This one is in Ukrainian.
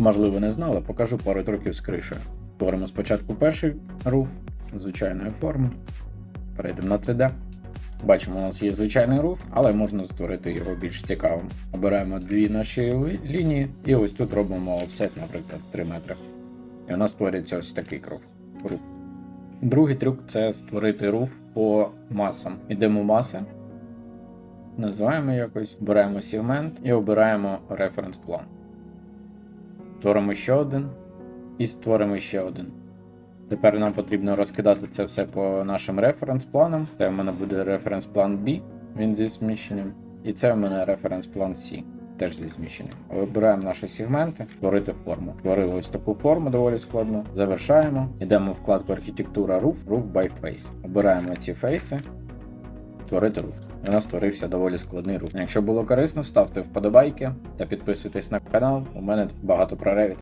Можливо, не знали, покажу пару трюків з кришею. Створимо спочатку перший руф звичайної форми. Перейдемо на 3D. Бачимо, у нас є звичайний руф, але можна створити його більш цікавим. Обираємо дві наші лінії, і ось тут робимо офсет, наприклад, 3 метри. І у нас створюється ось такий кров. руф. Другий трюк це створити руф по масам. Ідемо в маси, називаємо якось, обираємо сегмент і обираємо референс план. Створимо ще один і створимо ще один. Тепер нам потрібно розкидати це все по нашим референс-планам. Це в мене буде референс-план B, він зі зміщенням. І це в мене референс-план C, теж зі зміщенням. Вибираємо наші сегменти, створити форму. Створили ось таку форму доволі складну. Завершаємо. Йдемо вкладку архітектура Roof, Roof by Face. Обираємо ці фейси, створити рух. У нас створився доволі складний рух. Якщо було корисно, ставте вподобайки та підписуйтесь на канал. У мене багато про.